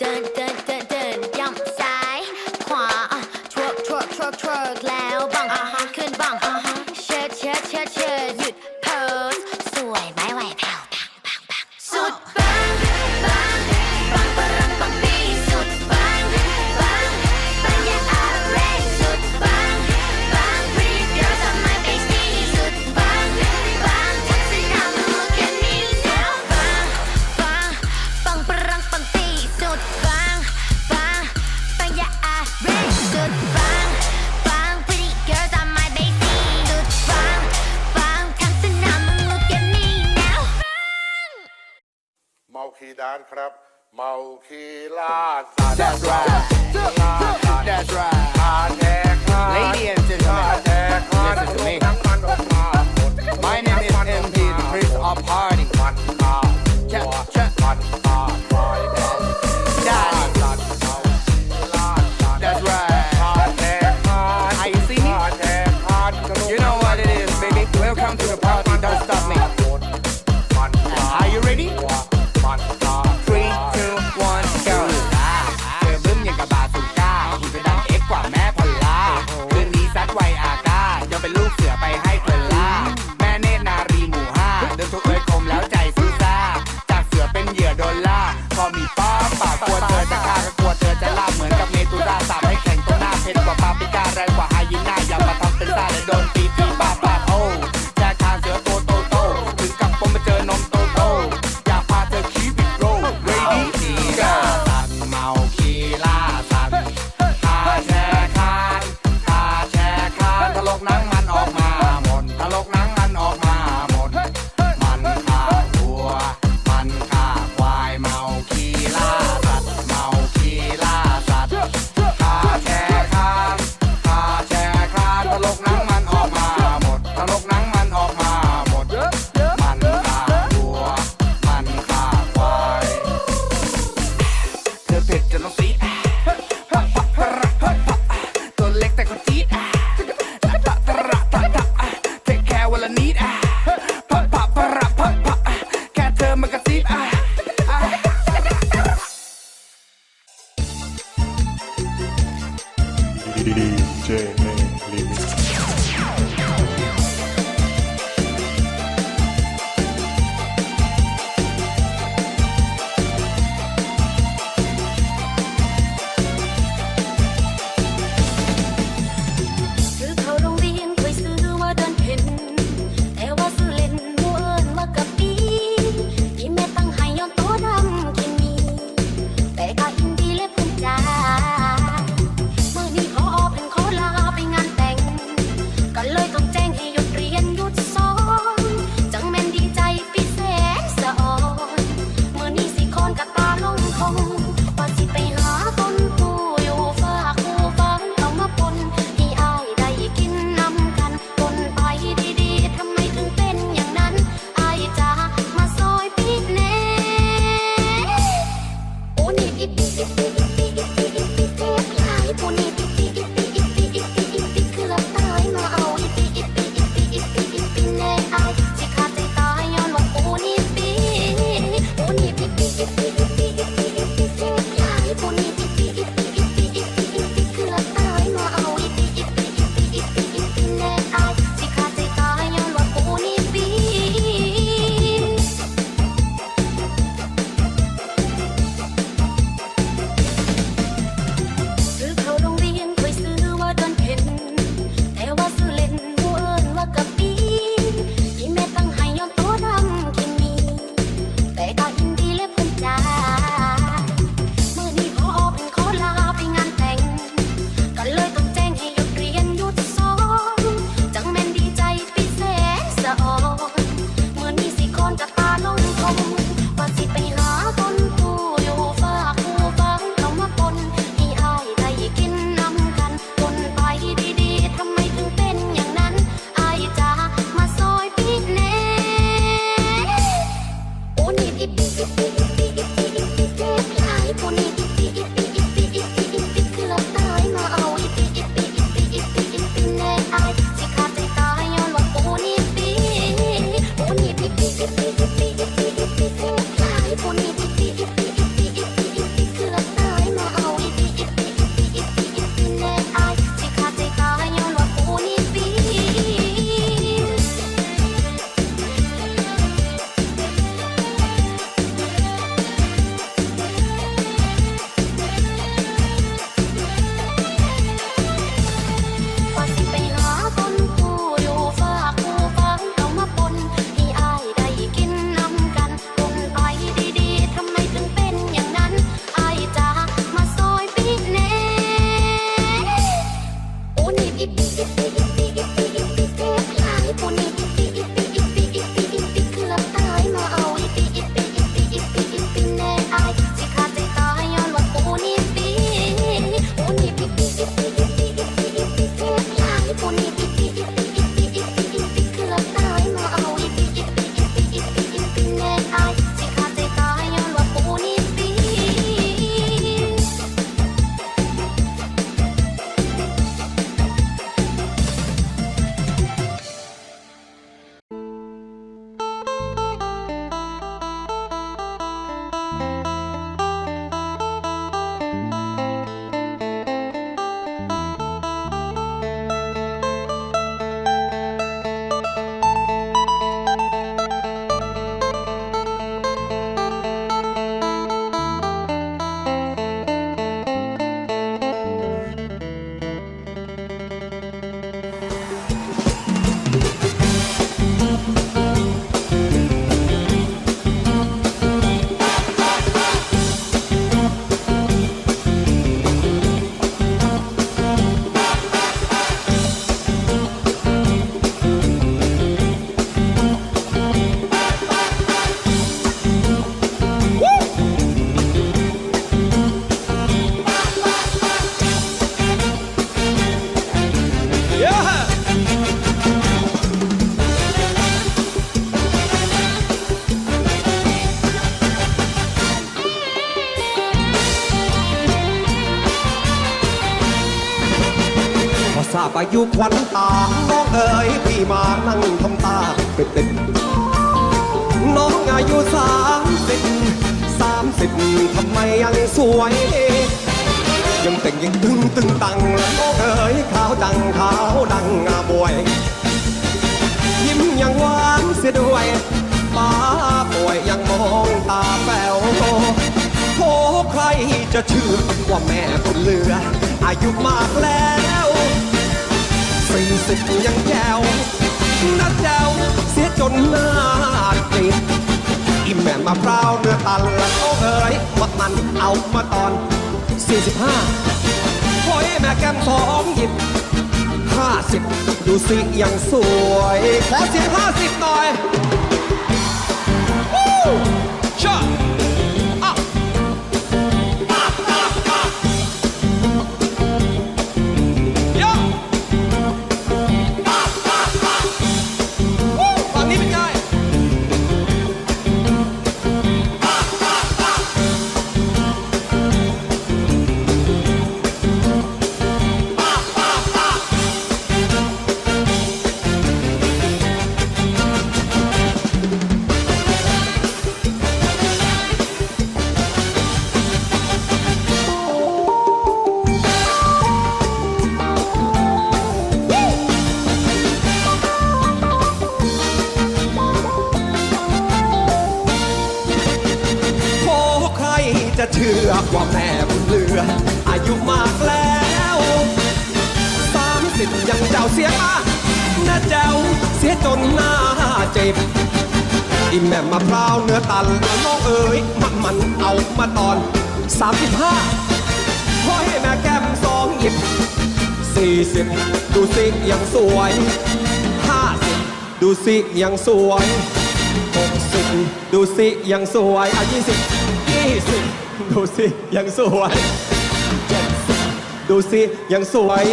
Dun dun dun dun. Jump ดานครับเมาคีลาสัตว์ That's right That's right คาแดกคา Lady and คา gentlemen แดกคา Listen to me น้ำมันออกมาหมด My name is MP the Prince of Party มัน รงกว่าไฮยีน่า D, J, biggie, biggie. บอายุควันตา น้องเอ๋ยพี่มานั่งทำตาเป็นเป็นน้องอายุสามสิบสามสิบทำไมยังสวย ยังแต่งยังตึงตึงตังน้องเอ๋ยขาวจังขาวดังอาบวย ยิ้มยังหวานเสียด้วยป้าป่วยยังมองตาแป๋วโอ้ใครจะเชื่อว่าแม่บุญเหลืออายุมากแล้ว สิบยังแจวนัดแจวเสียจนหน้าติดอิ่มแม่มะพร้าวเนื้อตันละโอ้เอ๋ยมักมันเอามาตอน 45โอ้ยแม่แก้มสองหยิบห้าสิบดูสิยังสวย ขอเสียง เชื่อว่าแม่บุญเหลือ อายุมากแล้วสามสิบยังเจ้าเสียมาน้าเจ้าเสียจนหน้าเจ็บอิ่มแม่มะพร้าวเนื้อตันน้องเอ๋ยมันมันเอามาตอนสามสิบห้าขอให้แม่แก้มสองหยิบสี่สิบดูสิยังสวยห้าสิบดูสิยังสวยหกสิบดูสิยังสวยอะยี่สิบ สิบดูสิยังสวย ดูสิยังสวย